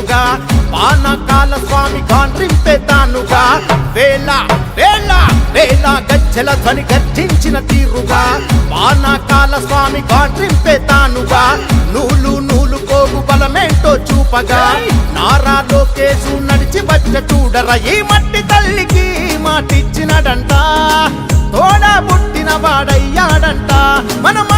తానుగా. పానకాల స్వామి గాండ్రింపే తానుగా. వేళ వేళ వేళ గజ్జల ధ్వని గర్జించిన తీరుగా. పానకాల స్వామి గాండ్రింపే తానుగా. నూలు నూలు కోగు బలమేంటో చూపగా. నారా లోకేశు నడిచి వచ్చ చూడర ఈ మట్టి తల్లికి మాటిచ్చినడంట తోడా పుట్టిన వాడయ్యాడంట. మనం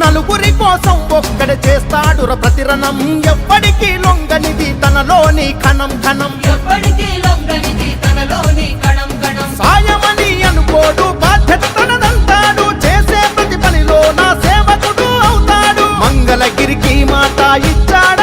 నలుగురి కోసం ఒక్కడ చేస్తాడుర ప్రతిరణం. ఎవ్వడికి లొంగనిది తనలోని కణం కణం ఎప్పటికీ లొంగనిది తనలోని కణం కణం సాయమని అనుకోడు బాధ్యత తనదంటాడు చేసే ప్రతి పనిలో నా సేవకుడు అవుతాడు. మంగళగిరికి మాట ఇచ్చాడంట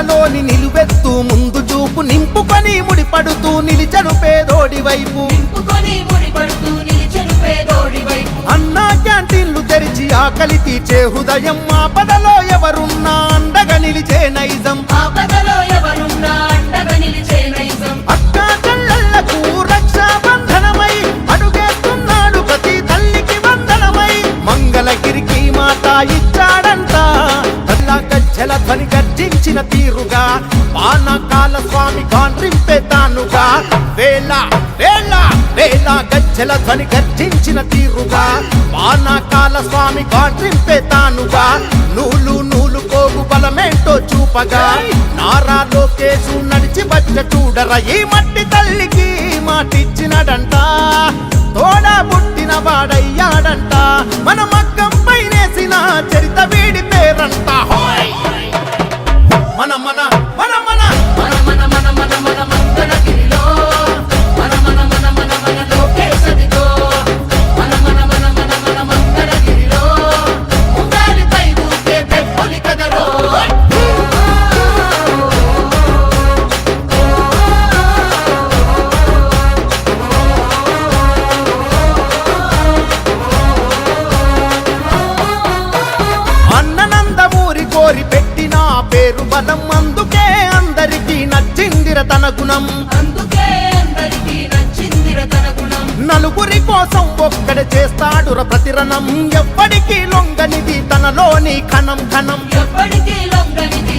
చంద్రన్నలోని నిలువెత్తు ముందు చూపు నింపుకొని ముడిపడుతూ నిలిచను పేదోడి వైపు. అన్నా క్యాంటీన్లు తెరిచి ఆకలి తీర్చే హృదయం ఆపదలో ఎవరున్నా అండగా నిలిచే నైజం. ఆపదలో ఎవరున్నా అండగా నిలిచే నైజం. స్వామి గాండ్రింపే తానుగా. వేళ వేళ వేళ గజ్జల ధ్వని గర్జించిన తీరుగా. వానాకాల స్వామి గాండ్రింపే తానుగా. నూలు నూలు కోగు బలమేంటో చూపగా. నారా లోకేశు నడిచి వచ్చ చూడర ఈ మట్టి తల్లికి మాటిచ్చినడంట. తోడ పుట్టిన వాడయ్యాడంట. మన మగ్గం పైనేసిన చరిత వీడి పేరంట. మన మన మన మన గుణం. అందుకే అందరికీ నచ్చిందిర తన గుణం. నలుగురి కోసం ఒక్కడ చేస్తాడుర ప్రతిరణం. ఎవ్వడికి లొంగనిది తనలోని కణం కణం ఎప్పటికీ లొంగనిది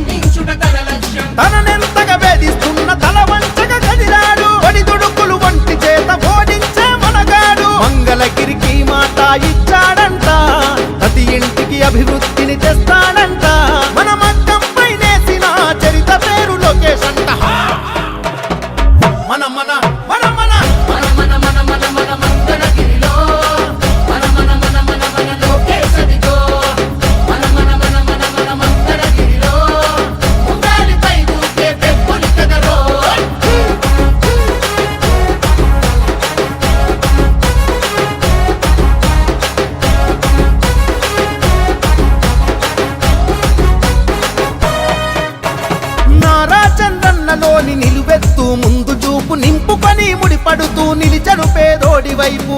వైపు.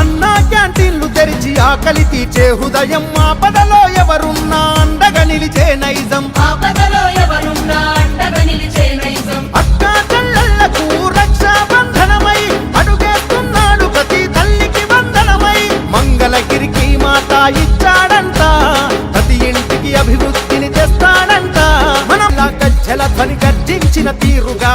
అన్నా క్యాంటీన్లు తెరిచి ఆకలి తీర్చే హృదయం ఆపదలో ఎవరున్నా అండగా నిలిచే నైజం. ఆపదలో ఎవరున్నా అండగా నిలిచే నైజం. అక్కా చెల్లెళ్ళకు రక్షాబంధనమై అడుగేస్తున్నాడు ప్రతి తల్లికి వందనమై. మంగళగిరికి మాట ఇచ్చాడంట ప్రతి ఇంటికి అభివృద్ధిని తెస్తాడంట. మనం గజ్జల ధ్వని గర్జించిన తీరుగా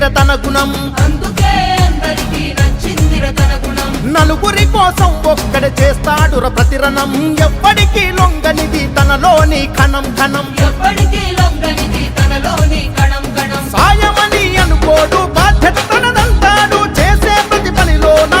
నచ్చిందిర తన గుణం. నలుగురి కోసం ఒక్కడ చేస్తాడుర ప్రతిరణం. ఎప్పటికీ లొంగనిది తనలోని కణం కణం సాయమని అనుకోడు బాధ్యత తనదంటాడు చేసే ప్రతి పనిలో నా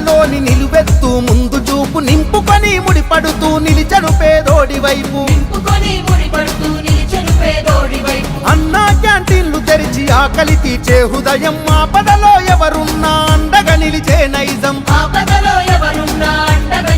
చంద్రన్నలోని నిలువెత్తు ముందు చూపు నింపుకొని ముడిపడుతూ నిలిచను పేదోడి వైపు. అన్నా క్యాంటీన్లు తెరిచి ఆకలి తీర్చే హృదయం ఆపదలో ఎవరున్నా అండగా నిలిచే నైజం. ఆపదలో ఎవరున్నా అండగా